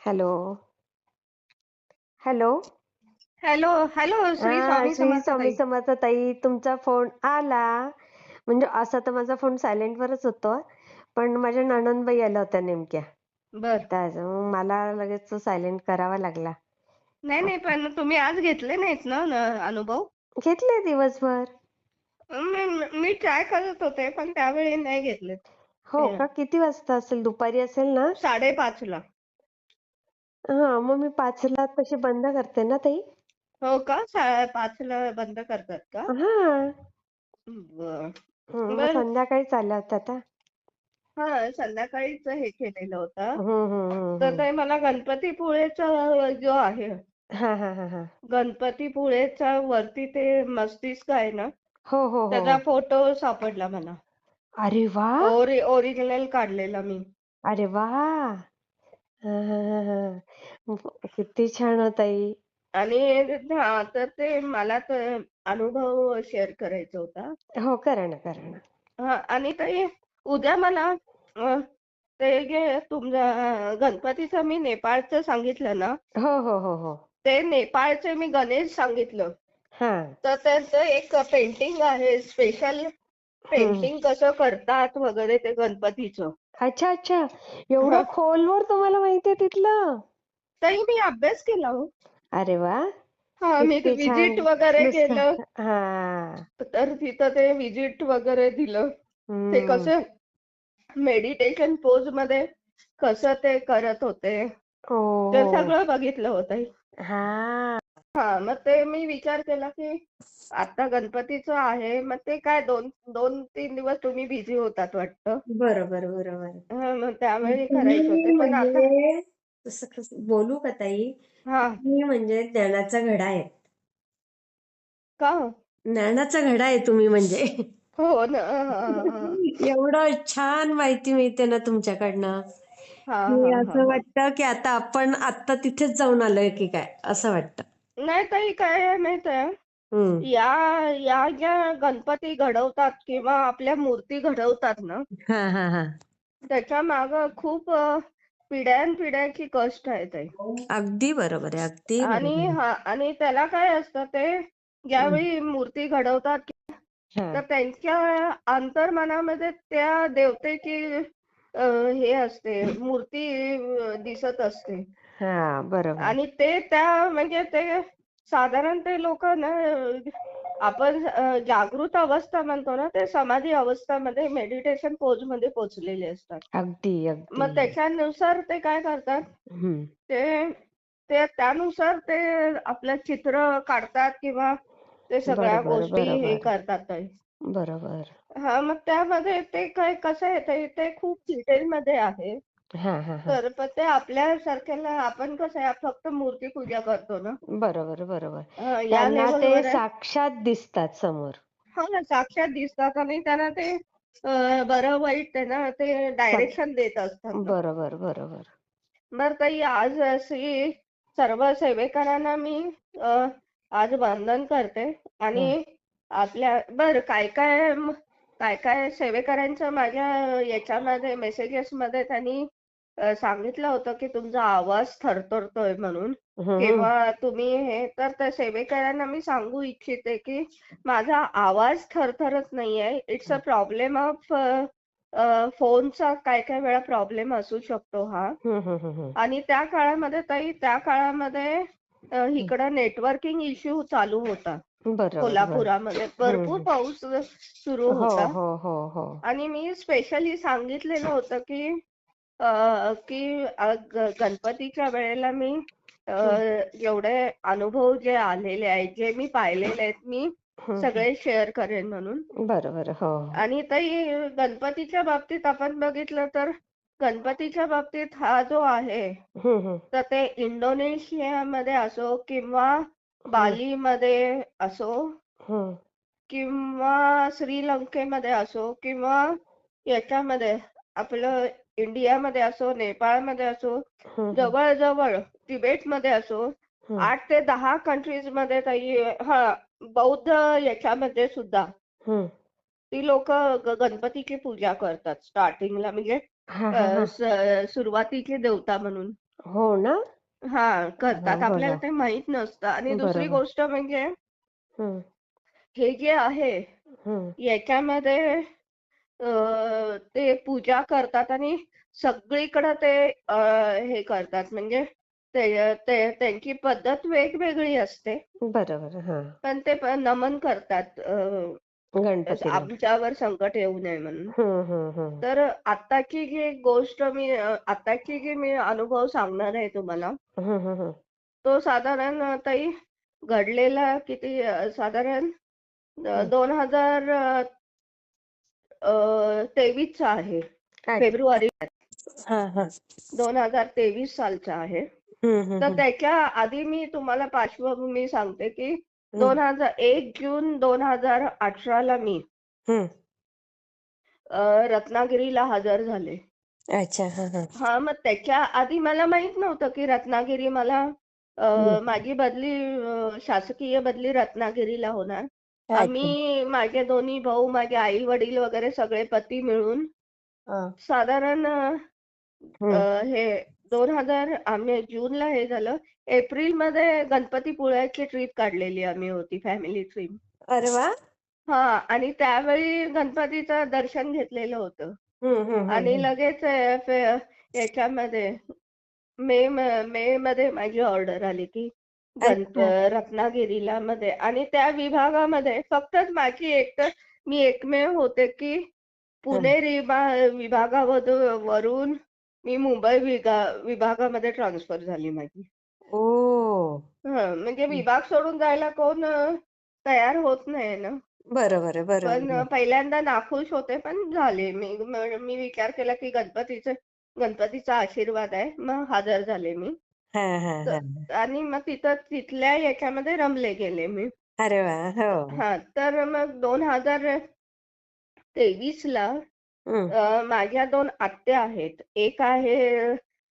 Hello. Hello. Hello hello Shri हा स्वामी श्री समर्थ स्वामी ताई. समर्थ ताई तुमचा फोन आला. म्हणजे असा तर माझा फोन सायलेंट वरच होतो पण माझ्या नणंदबाई आल्या होत्या नेमक्या. बर. मग मला लगेच सायलेंट करावा लागला. नाही नाही पण तुम्ही आज घेतले नाहीत ना न- अनुभव? घेतले दिवसभर. मी मी ट्राय करत होते पण त्यावेळी नाही घेतले. हो का? किती वाजता असेल? दुपारी असेल ना? साडेपाच ला हा मग मी पाचला तशी बंद करते ना ताई? हो का? पाच ला बंद करतात का? हा. बर. हं, मग बर. संध्याकाळी चालल्या होत्या त्या हा संध्याकाळीच हे केलेलं होतं. तर. ते मला गणपतीपुळेचा जो आहे हा हा हा हा. गणपतीपुळेचा वरती ते मस्तिष्क आहे ना हो हो हो. त्याचा फोटो सापडला मला. अरे वा! ओरि ओरिजिनल काढलेला मी. अरे वा! हा, हा, हा, हा. किती छान हो ताई. आणि हा तर ते मला तर अनुभव शेअर करायचा होता. हो करा ना करा ना. हा आणि ते उद्या मला अ, ते जे तुमच्या गणपतीचं मी नेपाळचं सांगितलं ना हो हो हो हो. ते नेपाळचे मी गणेश सांगितलं. हा. तर त्याचं एक पेंटिंग आहे स्पेशल पेंटिंग कसं करतात वगैरे ते गणपतीचं. अच्छा अच्छा. एवढं. खोलवर तुम्हाला माहितीये तिथलं? तरी मी अभ्यास केला हो. अरे वा. हा मी किती छान. विजिट वगैरे नुसतं. केलं. हा. तर तिथं ते विजिट वगैरे दिलं. ते हम्म. कसं मेडिटेशन पोजमध्ये कसं ते करत होते. हो. ते हो सगळं बघितलं होतं हा. हा मग ते मी विचार केला की आता गणपतीचं आहे मग ते काय दोन दोन तीन दिवस तुम्ही बिझी होतात वाटतं? बरोबर बरोबर. हा, मग त्यावेळी करायचे तुम्ही होते पण आता म्हणजे तसं कसं बोलू का ताई? हा. तुम्ही म्हणजे ज्ञानाचा घडा आहे. का? ज्ञानाचा घडा आहे तुम्ही म्हणजे. हो ना. हा, हा, एवढं छान माहिती मिळते ना तुमच्याकडनं. हा, की हा, हा, असं हा. वाटतं की आता आपण आता तिथेच जाऊन आलोय की काय असं वाटतं. नाही ताई काय आहे माहितीये हम्म. या या ज्या गणपती घडवतात किंवा आपल्या मूर्ती घडवतात ना हा हा हा. त्याच्या माग खूप अ, पिढ्यानपिढ्याची कष्ट आहे ताई. अगदी बरोबर आहे अगदी आणि बरोबर आहे. हा आणि त्याला काय असतं ते ज्यावेळी मूर्ती घडवतात हा. तर त्यांच्या अंतर्मनामध्ये त्या देवतेची अ, हे असते मूर्ती अ, दिसत असते. हा बरोबर. आणि ते त्या म्हणजे ते साधारण ते लोक ना आपण अ, जागृत अवस्था म्हणतो ना ते समाधी अवस्थामध्ये मेडिटेशन पोजमध्ये पोहोचलेले असतात. अगदी मग अगदी त्याच्यानुसार ते काय करतात? हम्म ते ते त्यानुसार ते आपलं चित्र काढतात किंवा ते सगळ्या बरोबर गोष्टी हे बरोबर. करतात बरोबर. हा मग त्यामध्ये ते काय कसं आहे ताई ते खूप डिटेल मध्ये आहे. तर पण ते आपल्यासारख्याला आपण कसं आहे फक्त मूर्ती पूजा करतो ना? बरोबर बरोबर. हा, त्यांना ते साक्षात दिसतात समोर. हो ना साक्षात दिसतात आणि त्यांना ते बरं वाईट त्यांना ते डायरेक्शन देत असतात बरोबर बरोबर. बरं ताई आज अशी सर्व सेवेकरांना मी आज वंदन करते आणि आपल्या बरं काय काय काय काय सेवेकरांचं माझ्या याच्यामध्ये मेसेजेस मध्ये त्यांनी सांगितलं होतं की तुमचा आवाज थरथरतोय म्हणून. किंवा तुम्ही हे तर त्या सेवेकरांना मी सांगू इच्छिते की माझा आवाज थरथरत नाहीये. इट्स अ प्रॉब्लेम ऑफ फोनचा काय काय वेळा प्रॉब्लेम असू शकतो हा. आणि त्या काळामध्ये ताई त्या काळामध्ये इकडं नेटवर्किंग इश्यू चालू होता. कोल्हापुरामध्ये भरपूर. पाऊस सुरू हो होता. हो हो आणि मी स्पेशली सांगितलेलं होतं की की गणपतीच्या वेळेला मी एवढे अनुभव जे आलेले आहेत जे मी पाहिलेले आहेत मी. सगळे शेअर करेन म्हणून बरोबर हो आणि ताई गणपतीच्या बाबतीत आपण बघितलं तर गणपतीच्या बाबतीत हा जो आहे. तर ते इंडोनेशियामध्ये असो किंवा बालीमध्ये असो. किंवा श्रीलंकेमध्ये असो किंवा याच्यामध्ये आपलं इंडियामध्ये असो नेपाळमध्ये असो हम्म. जवळजवळ तिबेटमध्ये असो. आठ ते दहा कंट्रीजमध्ये ताई हा बौद्ध याच्यामध्ये सुद्धा. ती लोक गणपतीची पूजा करतात स्टार्टिंगला म्हणजे हा हा हा. सुरुवातीची देवता म्हणून. हो ना? हा करतात. हा, आपल्याला बरं ते माहीत नसतं. आणि दुसरी गोष्ट म्हणजे हे. जे आहे याच्यामध्ये ते पूजा करतात आणि सगळीकडे ते हे करतात. म्हणजे ते ते- त्यांची पद्धत वेगवेगळी असते. बरोबर हा. पण ते नमन करतात आमच्यावर संकट येऊ नये म्हणून. तर आताची जी गोष्ट मी आताची जी मी अनुभव सांगणार आहे तुम्हाला. तो साधारण ताई घडलेला किती साधारण. दोन हजार तेवीसचा आहे. फेब्रुवारी हा हा दोन हजार तेवीस सालचा आहे तर. त्याच्या आधी मी तुम्हाला पार्श्वभूमी सांगते की. दोन हजार एक जून दोन हजार अठराला मी रत्नागिरीला हजर झाले अच्छा हा मग त्याच्या आधी मला माहीत नव्हतं की रत्नागिरी मला. माझी बदली शासकीय बदली रत्नागिरीला होणार आम्ही माझे दोन्ही भाऊ माझे आई वडील वगैरे सगळे पती मिळून. साधारण. हे दोन हजार आम्ही जूनला हे झालं एप्रिलमध्ये गणपतीपुळ्याची ट्रिप काढलेली आम्ही होती फॅमिली ट्रिप अरे वा हा आणि त्यावेळी गणपतीचं दर्शन घेतलेलं होतं आणि. लगेच याच्यामध्ये मे म- मध्ये माझी ऑर्डर आली की रत्नागिरीला मध्ये आणि त्या विभागामध्ये फक्त माझी एक मी एकमेव होते की. पुणे विभा- विभागामधून वरून मी मुंबई विभागामध्ये ट्रान्सफर झाली माझी. ओ. म्हणजे. विभाग सोडून जायला कोण तयार होत नाही ना. बरोबर आहे बरोबर पण पहिल्यांदा नाखुश होते पण झाले. मी म- मी विचार केला की गणपतीचं गणपतीचा आशीर्वाद आहे. मग हजर झाले मी. हा हा हा आणि मग तिथं तिथल्या याच्यामध्ये रमले गेले मी. अरे वा! हो. हा तर मग दोन हजार तेवीस ला. अ, माझ्या दोन आत्या आहेत. एक आहे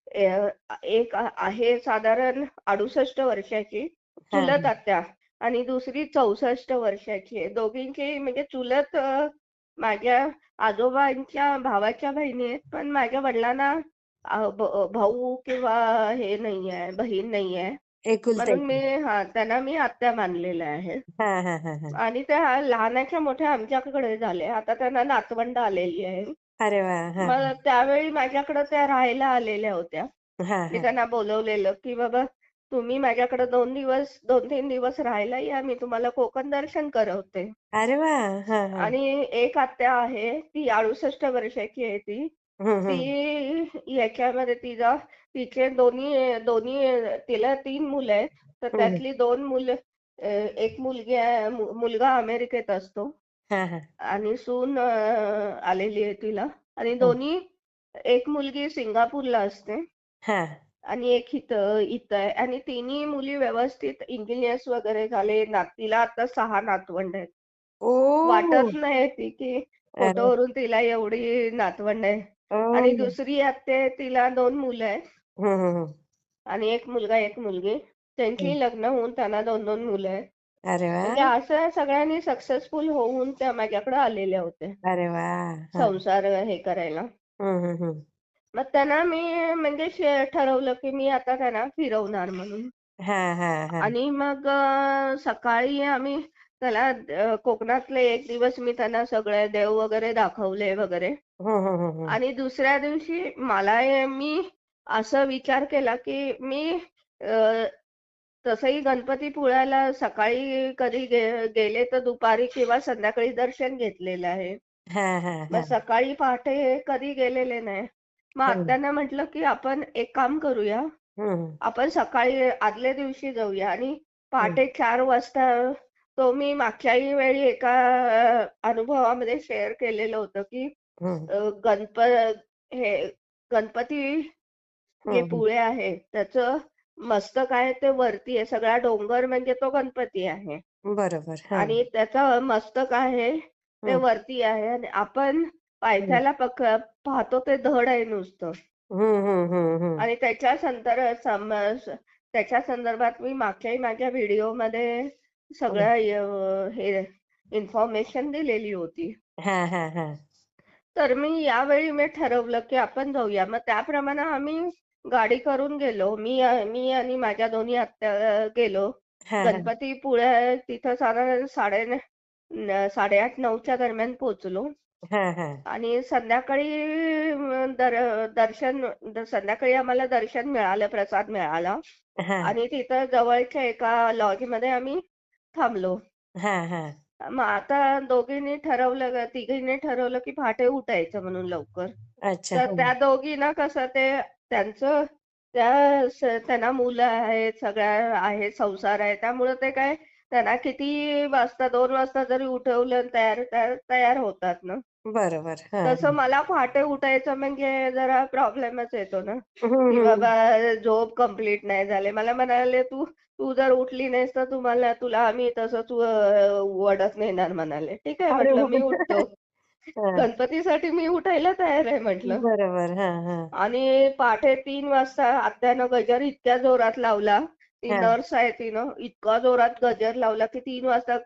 अ, एक आहे साधारण अडुसष्ट वर्षाची हा चुलत आत्या आणि दुसरी चौसष्ट वर्षाची आहे. दोघींची म्हणजे चुलत अ, माझ्या आजोबांच्या भावाच्या बहिणी आहेत पण माझ्या वडिलांना अ, भ- भाऊ किंवा हे नाही आहे बहीण नाही आहे एकुलता म्हणून मी हा त्यांना मी आत्या मानलेलं आहे हा हा हा हा. आणि त्या लहानाच्या मोठ्या आमच्याकडे झाल्या. आता त्यांना नातवंड आलेली आहे. अरे हा मग त्यावेळी माझ्याकडे त्या राहायला आलेल्या होत्या. हा मी हा. त्यांना बोलवलेलं की बाबा तुम्ही माझ्याकडे दोन दिवस दोन तीन दिवस राहायला या. मी तुम्हाला कोकण दर्शन करवते. अरे वा हा हा. आणि एक आत्या आहे. ती अडुसष्ट वर्षाची आहे ती. ती याच्यामध्ये तिचा तिचे दोन्ही दोन्ही तिला तीन मुलं आहेत तर. त्यातली दोन मुलं अ, एक मुलगी आहे मु- मुलगा अमेरिकेत असतो हा हा आणि सून अ, आलेली आहे तिला आणि. दोन्ही एक मुलगी सिंगापूरला असते हा आणि एक इथं इथं आहे आणि तिन्ही मुली व्यवस्थित इंजिनियर्स वगैरे झाले नातीला आता सहा नातवंड आहेत वाटत नाही ती की अरे फोटोवरून तिला एवढी नातवंड आहे आणि दुसरी आत्या तिला दोन मुलं आहेत. आणि एक मुलगा एक मुलगी. त्यांची लग्न होऊन त्यांना दोन दोन मुलं आहेत. अरे वा. म्हणजे असं सगळ्यांनी सक्सेसफुल होऊन त्या माझ्याकडे आलेल्या होत्या. अरे वा संसार हे करायला. मग त्यांना मी म्हणजे ठरवलं की मी आता त्यांना फिरवणार म्हणून. आणि मग सकाळी आम्ही त्याला कोकणातले एक दिवस मी त्यांना सगळे देव वगैरे दाखवले वगैरे. हम्म हम्म हम्म. आणि दुसऱ्या दिवशी मला हे- मी असं विचार केला की मी तसंही गणपतीपुळ्याला सकाळी कधी गे- गेले तर दुपारी किंवा संध्याकाळी दर्शन घेतलेलं आहे. हा हा मग हा सकाळी पहाटे कधी गेलेले नाही. मग आत्यानं म्हटलं की आपण एक काम करूया. आपण सकाळी आदल्या दिवशी जाऊया आणि. पहाटे चार वाजता तो मी मागच्याही वेळी एका अनुभवामध्ये शेअर केलेलं होतं की गणप हे गणपती जे हम्म. पुळे आहे त्याचं मस्तक आहे ते वरती आहे सगळा डोंगर म्हणजे तो गणपती आहे बरोबर हा आणि त्याचं मस्तक आहे ते. वरती आहे आणि आपण. पायथ्याला पक पाहतो ते धड आहे नुसतं. आणि त्याच्या संदर् सम त्याच्या संदर्भात मी मागच्याही माझ्या व्हिडिओमध्ये सगळं अ, हे इन्फॉर्मेशन दिलेली होती. हा हा हा. तर मी यावेळी मी ठरवलं की आपण जाऊया. मग त्याप्रमाणे आम्ही गाडी करून गेलो. मी मी आणि माझ्या दोन्ही आत्या गेलो. हा गणपतीपुळे तिथं साधारण साडे साडेआठ नऊच्या दरम्यान पोहोचलो. आणि संध्याकाळी दर्शन संध्याकाळी आम्हाला दर्शन मिळालं प्रसाद मिळाला. आणि तिथं जवळच्या एका लॉजमध्ये आम्ही थांबलो. हा हा. मग आता दोघींनी ठरवलं तिघींनी ठरवलं की पहाटे उठायचं म्हणून लवकर. अच्छा तर त्या दोघींना कसं ते त्यांचं त्या स- त्यांना मुलं आहेत सगळ्या आहेत संसार आहे. त्यामुळे ते काय त्यांना किती वाजता दोन वाजता जरी उठवलं तयार तयार होतात ना. बरोबर हा तसं मला पहाटे उठायचं म्हणजे जरा प्रॉब्लेमच येतो ना. की. बाबा झोप कंप्लीट नाही झाले. मला म्हणाले तू तू जर उठली नाहीस तर तुम्हाला तुला आम्ही तसंच अ, वडत नेणार म्हणाले. ठीक आहे अरे म्हटलं मी. उठतो. हा, गणपतीसाठी मी उठायला तयार आहे म्हटलं. बरोबर. हा हा. आणि पहाटे तीन वाजता आत्यानं गजर इतक्या जोरात लावला. ती हा. नर्स आहे तिनं इतका जोरात गजर लावला की तीन वाजता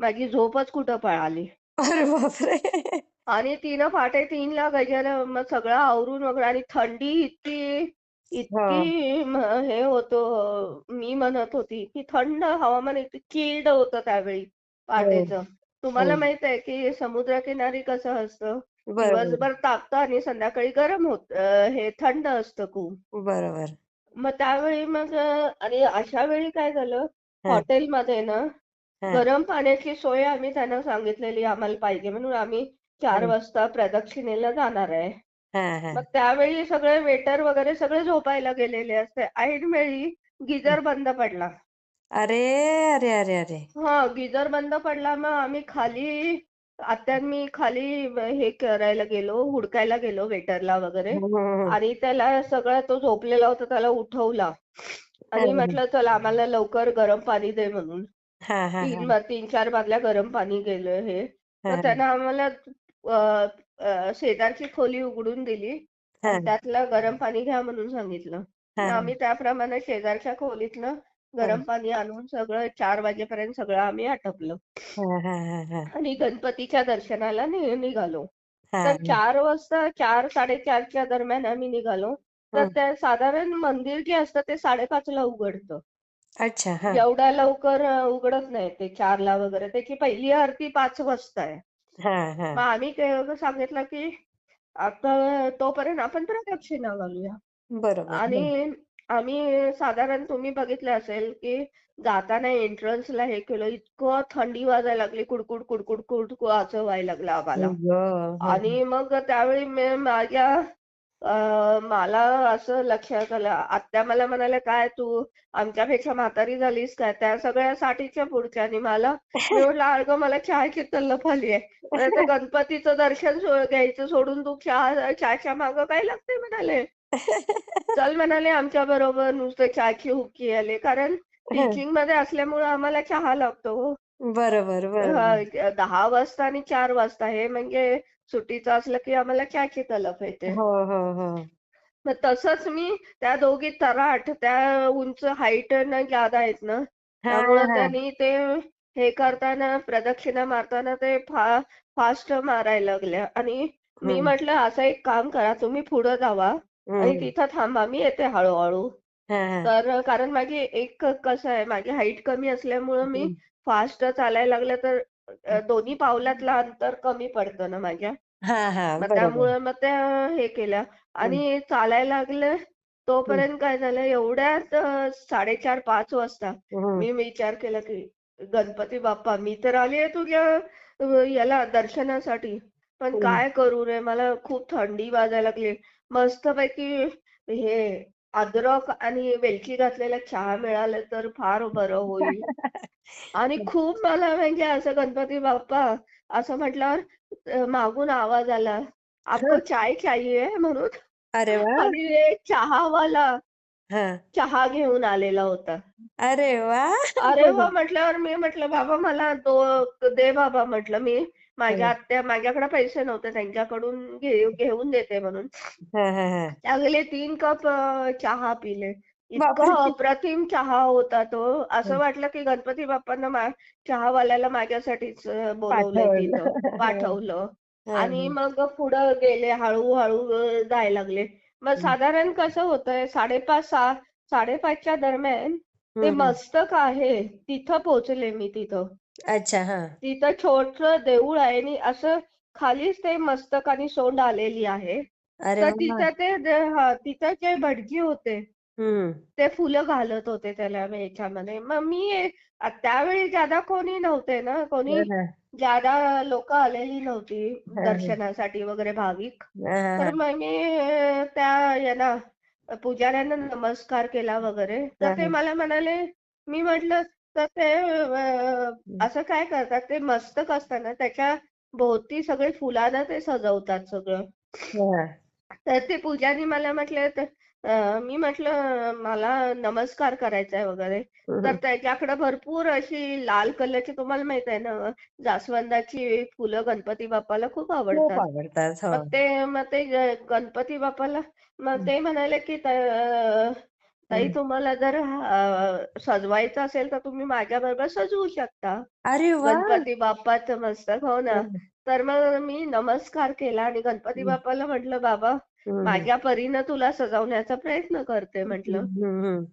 माझी झोपच कुठं पळाली. अरे बापरे. आणि तिनं पहाटे तीनला गजर मग सगळं आवरून वगैरे आणि थंडी इतकी इतकी म- हे होतं मी म्हणत होती की थंड हवामान इतकं चिल्ड होतं त्यावेळी पहाटेचं तुम्हाला हो. माहीत आहे की समुद्रकिनारी कसं असतं? बरोबर. दिवसभर तापतं आणि संध्याकाळी गरम होत अं, हे थंड असतं खूप. बरोबर. मग त्यावेळी मग अं, आणि अशा वेळी काय झालं? हा. हॉटेलमध्ये ना हा. गरम पाण्याची सोय आम्ही त्यांना सांगितलेली आम्हाला पाहिजे म्हणून आम्ही चार. वाजता प्रदक्षिणेला जाणार आहे. मग त्यावेळी सगळे वेटर वगैरे सगळे झोपायला गेलेले असते. ऐनवेळी गिजर बंद पडला. अरे अरे अरे अरे. हा गिजर बंद पडला. मग आम्ही खाली आत्यान मी खाली हे करायला गेलो हुडकायला गेलो वेटरला वगैरे. आणि त्याला सगळं तो झोपलेला होता त्याला उठवला. आणि. म्हटलं चला आम्हाला लवकर गरम पाणी दे म्हणून. हा हा तीन तीन चार बादल्या गरम पाणी गेलं हे. हा. तर त्यानं आम्हाला अ, अ, शेजारची खोली उघडून दिली हा. आणि त्यातलं गरम पाणी घ्या म्हणून सांगितलं. हा. मग आम्ही त्याप्रमाणे शेजारच्या खोलीतनं गरम पाणी आणून सगळं चार वाजेपर्यंत सगळं आम्ही आटपलं. हा हा हा हा. आणि गणपतीच्या दर्शनाला नि- निघालो. हा तर चार वाजता चार साडेचारच्या दरम्यान आम्ही निघालो. तर हं. त्या साधारण मंदिर जे असतं ते साडेपाचला उघडतं. अच्छा हा. एवढ्या लवकर अ, उघडत नाही ते चारला वगैरे. त्याची पहिली आरती पाच वाजता आहे. हा हा. मग आम्ही काय सांगितलं की आता तोपर्यंत आपण प्रदक्षिणा घालूया. बरोबर आणि आम्ही साधारण तुम्ही बघितलं असेल की जाताना एंट्रन्सला हे केलं इतकं थंडी वाजायला लागली कुडकुड कुडकुड कुडकुड असं व्हायला लागलं आम्हाला. हं. आणि मग त्यावेळी मी माझ्या मला असं लक्षात आलं. आत्या मला म्हणाल्या काय तू आमच्यापेक्षा म्हातारी झालीस काय? त्या सगळ्या साठीच्या पुढच्या आणि मला म्हटलं अगं मला चहाची तल्लफ आली आहे. म्हणे, "ते गणपतीचं दर्शन घ्यायचं सोडून तू चहा चहाच्या मागं काय लागते म्हणाले. चल म्हणाले आमच्या बरोबर नुसतं चहाची हुक्की आले. कारण टीचिंगमध्ये असल्यामुळे आम्हाला चहा लागतो हो. बरोबर दहा वाजता आणि चार वाजता हे म्हणजे सुट्टीचं असलं की आम्हाला चहाची तलफ येते हो हो हो मग तसंच मी त्या दोघी तराट त्या उंच हाईट न ज्यादा आहेत ना हा त्यामुळं हा त्यांनी ते हे करताना प्रदक्षिणा मारताना ते फा फास्ट मारायला लागल्या आणि मी हम्म. म्हटलं असं एक काम करा तुम्ही पुढं जावा आणि हम्म. तिथं थांबा मी येते हळूहळू हा हा तर कारण माझी एक कसं आहे माझी हाईट कमी असल्यामुळं मी हम्म. फास्ट चालायला लागलं तर दोन्ही पावलातलं अंतर कमी पडतं ना माझ्या. हा हा मग बरोबर. त्यामुळे मग त्या हे केल्या. आणि चालायला लागले तोपर्यंत काय झालं एवढ्यात अ, साडेचार पाच वाजता हम्म. मी विचार केला की गणपती बाप्पा मी तर आली आहे तुझ्या अ, याला दर्शनासाठी. पण हम्म. काय करू रे? मला खूप थंडी वाजायला लागली. मस्तपैकी हे अद्रक आणि वेलची घातलेला चहा मिळाला तर फार बरं होईल. आणि खूप मला म्हणजे असं गणपती बाप्पा असं म्हटल्यावर मागून आवाज आला. आपको चाय चाहिए म्हणून अरे वा! आणि एक चहावाला हा. चहा घेऊन आलेला होता. अरे वा! अरे वा म्हटल्यावर मी म्हटलं बाबा मला तो दे बाबा म्हटलं मी. माझ्या. आत्या माझ्याकडे पैसे नव्हते त्यांच्याकडून घेऊन देते म्हणून. त्यावेळेला तीन कप चहा पिले. इतका अप्रतिम चहा होता तो. असं. वाटलं की गणपती बाप्पांना मा चहावाल्याला माझ्यासाठीच पाठवलं. तिथं पाठवलं. आणि. मग पुढं गेले हळूहळू जायला लागले. मग साधारण कसं होतंय साडेपाच सहा साडेपाचच्या दरम्यान ते. मस्तक आहे. तिथं पोहोचले मी तिथं. अच्छा हा. तिथं छोटं देऊळ आहे आणि असं खालीच ते मस्तक आणि सोंड आलेली आहे. अरे तर तिथं ते हा, तिथं जे भटजी होते ते फुलं घालत होते त्याला ह्याच्यामध्ये मग मी अ, त्यावेळी ज्यादा कोणी नव्हते ना कोणी हा, हा, ज्यादा लोक आलेली नव्हती हा. दर्शनासाठी वगैरे भाविक. हा, हा, तर हा. मग मी अ, त्या याला पुजाऱ्यांना नमस्कार केला वगैरे. तर हा, ते हा. मला म्हणाले मी म्हटलं तर ते असं काय करतात ते मस्तक असतं ना त्याच्या भोवती सगळे फुलानं ते सजवतात सगळं. हा. तर ते पूजारी मला म्हटले मी म्हटलं मला नमस्कार करायचा आहे वगैरे तर. त्याच्याकडे भरपूर अशी लाल कलरची तुम्हाला माहीत आहे ना जास्वंदाची फुलं गणपती बाप्पाला खूप आवडतात. हो. मग ते मग ते गणपती बाप्पाला मग ते म्हणाले की ताई. तुम्हाला जर अं, सजवायचं असेल तर तुम्ही माझ्या बरोबर सजवू शकता. अरे गणपती बाप्पाचं मस्तक हो ना. तर मग मी नमस्कार केला आणि गणपती बाप्पाला म्हटलं बाबा माझ्या परीनं तुला सजवण्याचा प्रयत्न करते म्हटलं.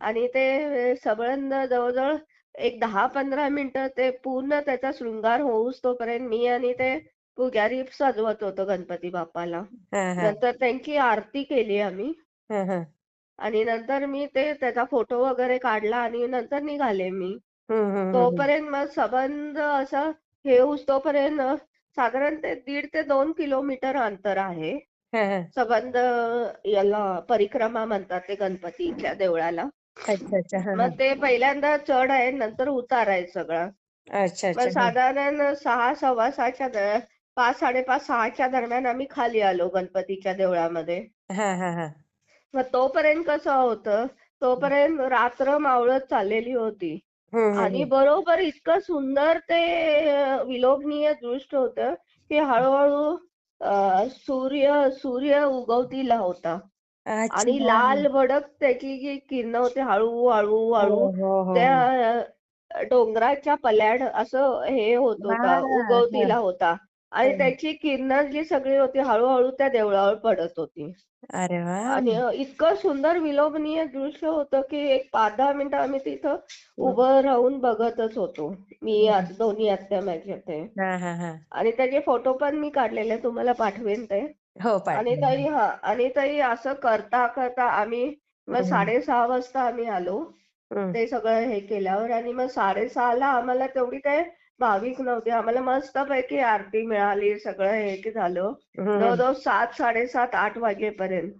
आणि ते सबळंद जवळजवळ एक दहा पंधरा मिनिटं ते पूर्ण त्याचा शृंगार होऊस तोपर्यंत मी आणि ते पुजारी सजवत होतो गणपती बाप्पाला. हा, हा, नंतर त्यांची आरती केली आम्ही. हा, हा. आणि नंतर मी ते त्याचा फोटो वगैरे काढला आणि नंतर निघाले मी. तोपर्यंत मग सबंध असं हे तोपर्यंत साधारण ते दीड ते दोन किलोमीटर अंतर आहे. सबंध याला परिक्रमा म्हणतात ते गणपतीच्या देवळाला अच्छा अच्छा हा. मग ते पहिल्यांदा चढ आहे नंतर उतार आहे सगळा अच्छा मग अच्छा हा. साधारण सहा सव्वा सहाच्या द- पाच साडेपाच सहाच्या दरम्यान आम्ही खाली आलो गणपतीच्या देवळामध्ये हा, हा, हा. मग तोपर्यंत कसं होतं? तोपर्यंत रात्र मावळत चाललेली होती. आणि. बरोबर इतकं सुंदर ते विलोभनीय दृश्य होतं की हळूहळू सूर्य सूर्य उगवतीला होता. आणि लाल भडक त्याची जी किरणं होती हळू हळू हो हळू हो हो. त्या अ, डोंगराच्या पल्याड असं हे होत होता हा. उगवतीला होता. आणि. त्याची किरणं जी सगळी होती हळूहळू त्या देवळावर पडत होती. अरे वा. आणि इतकं सुंदर विलोभनीय दृश्य होतं की एक पाच दहा मिनिटं आम्ही तिथं उभं राहून बघतच होतो. मी. आत- दोन्ही आत्या माझ्या ते. हा हा हा. आणि त्याचे फोटो पण मी काढलेले तुम्हाला पाठवेन ते. हो आणि पाठवा ताई हा आणि ताई असं करता करता आम्ही मग हम्म. साडेसहा वाजता आम्ही आलो. हम्म. ते सगळं हे केल्यावर आणि मग साडेसहाला आम्हाला तेवढी काय भाविक नव्हते. आम्हाला मस्तपैकी आरती मिळाली सगळं हे झालं. हम्म. जवळजवळ सात साडेसात आठ वाजेपर्यंत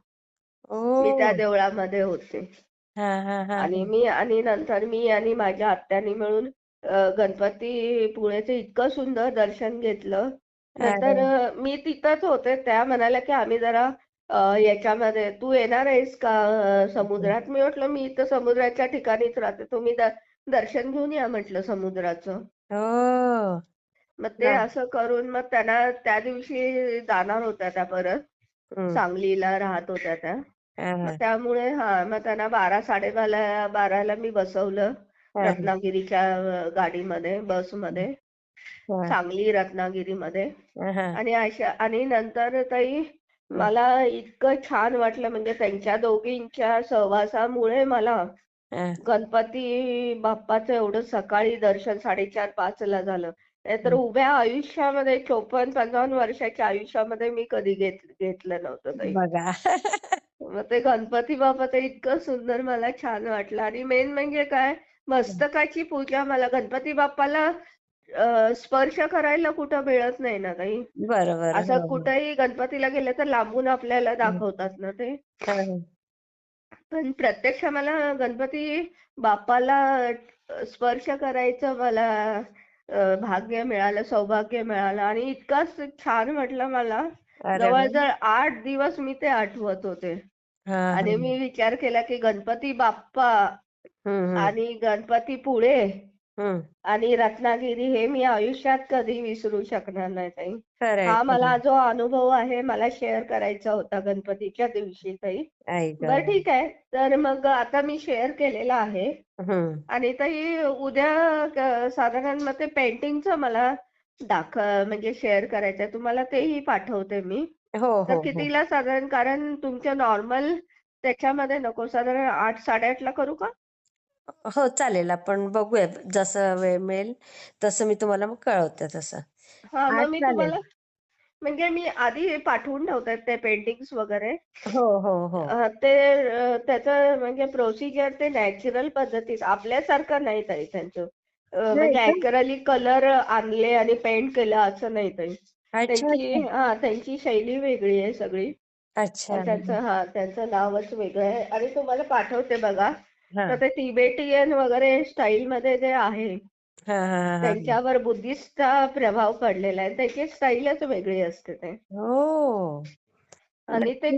मी त्या देवळामध्ये होते. आणि मी आणि नंतर मी आणि माझ्या आत्यानी मिळून गणपती पुळेचं इतकं सुंदर दर्शन घेतलं. नंतर मी तिथंच होते. त्या म्हणाल्या की आम्ही जरा याच्यामध्ये तू येणार आहेस का? समुद्रात? मी म्हटलं मी इथं समुद्राच्या ठिकाणीच राहते. तुम्ही दर्शन घेऊन या म्हटलं समुद्राचं. ओ मग ते हा. असं करून मग त्यांना त्या दिवशी जाणार होत्या त्या परत. सांगलीला राहत होत्या त्या हा, मग हा. त्यामुळे हा मग त्यांना बारा साडेबारा बाराला मी बसवलं हा, रत्नागिरीच्या अ, गाडीमध्ये बसमध्ये हा. सांगली रत्नागिरीमध्ये हा, हा. आणि अशा आणि नंतर ताई मला इतकं छान वाटलं म्हणजे त्यांच्या दोघींच्या सहवासामुळे मला हा. गणपती बाप्पाचं एवढं सकाळी दर्शन साडेचार पाच ला झालं. नाहीतर उभ्या आयुष्यामध्ये चोपन्न पंचावन्न वर्षाच्या आयुष्यामध्ये मी कधी घेत घेतलं नव्हतं बघा. मग ते गणपती बाप्पाचं इतकं सुंदर मला छान वाटलं. आणि मेन म्हणजे काय? मस्तकाची पूजा मला गणपती बाप्पाला स्पर्श करायला कुठं मिळत नाही ना काही बरोबर असं. कुठेही गणपतीला गेलं तर लांबून आपल्याला दाखवतात ना ते. हा. पण प्रत्यक्ष मला गणपती बाप्पाला स्पर्श करायचं मला भाग्य मिळालं सौभाग्य मिळालं आणि इतकंच छान म्हटलं मला. जवळजवळ आठ दिवस मी ते आठवत होते. आणि मी विचार केला की गणपती बाप्पा. आणि गणपती पुळे हम्म. आणि रत्नागिरी हे मी आयुष्यात कधी विसरू शकणार नाही ताई. खरंय हा मला. जो अनुभव आहे मला शेअर करायचा होता गणपतीच्या दिवशी ताई. आई ग. बरं ठीक आहे तर मग आता मी शेअर केलेला आहे. आणि ताई उद्या क- साधारण मग ते पेंटिंगचं मला दाख म्हणजे शेअर करायचं आहे तुम्हाला तेही पाठवते मी. हो तर हो. हो कितीला साधारण कारण तुमच्या नॉर्मल त्याच्यामध्ये नको साधारण आठ साडेआठला करू का? हो चालेल. आपण बघूया. जसं वेळ मिळेल तसं मी तुम्हाला मग कळवते तसं. हा मग आज मी चालेल. तुम्हाला म्हणजे मी आधी पाठवून ठेवते ते पेंटिंग्स वगैरे. हो हो हो. अ, ते अ, त्याचं म्हणजे प्रोसिजर ते नॅचरल पद्धतीत आपल्यासारखं नाही ताई त्यांचं. अ, नाही म्हणजे का ऍक्च्युअली कलर आणले आणि पेंट केलं असं नाही ताई. अच्छा त्यांची अच्छा. हा त्यांची शैली वेगळी आहे सगळी. अच्छा. आणि त्यांचं हा त्यांचं नावच वेगळं आहे. आणि तुम्हाला पाठवते बघा. तर ते तिबेटियन वगैरे स्टाईल मध्ये जे आहे त्यांच्यावर बुद्धिस्टचा प्रभाव पडलेला आहे. त्याची स्टाईलच वेगळी असते ते. हो. आणि ते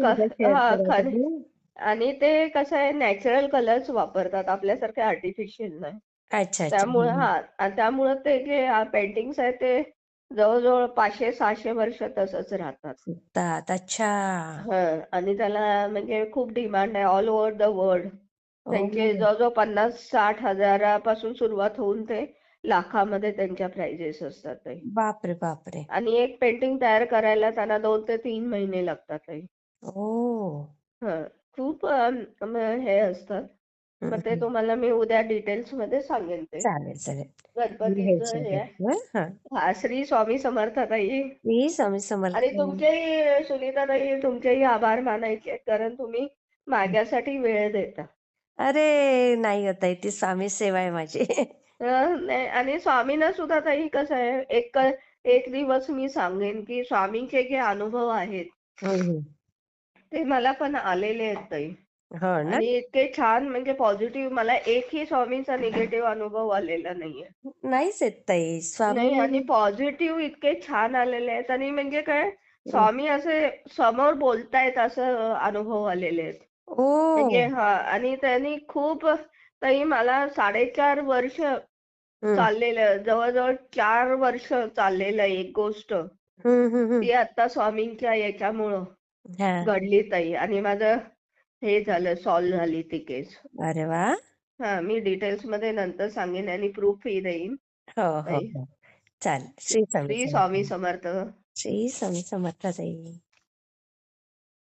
आणि ते कसं आहे नॅचरल कलर्स वापरतात आपल्यासारखे आर्टिफिशियल नाही. अच्छा त्यामुळे हा त्यामुळे ते जे पेंटिंग्स आहेत ते जवळजवळ पाचशे सहाशे वर्ष तसंच राहतात. अच्छा. आणि त्याला म्हणजे खूप डिमांड आहे ऑल ओव्हर द वर्ल्ड त्यांचे ओ जवळजवळ पन्नास साठ हजारापासून सुरुवात होऊन ते लाखामध्ये त्यांच्या प्राइजेस असतात ते बापरे बापरे. आणि एक पेंटिंग तयार करायला त्यांना दोन ते तीन महिने लागतात ताई. ओ हा. खूप अम, म, हे असतात. मग ते हम्म. तुम्हाला मी उद्या डिटेल्समध्ये सांगेन ते. चालेल चालेल. हे गणपतीचं हे. आहे हं? हा. हा श्री स्वामी समर्थ ताई. मी स्वामी समर्थ. आणि तुमचेही सुनीता ताई तुमचेही आभार मानायचे आहेत, कारण तुम्ही माझ्यासाठी वेळ देता. अरे नाही होता ती स्वामी सेवा आहे माझी. अं, नाही, आणि स्वामींना सुद्धा ताई कसं आहे एक एक दिवस मी सांगेन की स्वामींचे जे अनुभव आहेत. ते मला पण आलेले आहेत ताई. हो ना? आणि इतके छान म्हणजे पॉझिटिव्ह मला एकही स्वामींचा निगेटिव्ह अनुभव आलेला नाहीये. नाहीच येत ताई स्वामी नाही आणि पॉझिटिव्ह इतके छान आलेले आहेत आणि म्हणजे काय स्वामी असे समोर बोलतायत असं अनुभव आलेले आहेत. ओ. म्हणजे हा आणि त्यांनी खूप ताई मला साडेचार वर्ष चाललेलं जवळजवळ चार वर्ष चाललेलं एक गोष्ट. ती आता स्वामींच्या याच्यामुळं हा. घडली ताई आणि माझं हे झालं सॉल्व्ह झाली ती केस. अरे वा. हा मी डिटेल्समध्ये नंतर सांगेन आणि प्रूफही देईन. हो हो ताई. हो. चालेल. श्री स्वामी श्री स्वामी समर्थ. समर्थ. श्री स्वामी समर्थ ताई.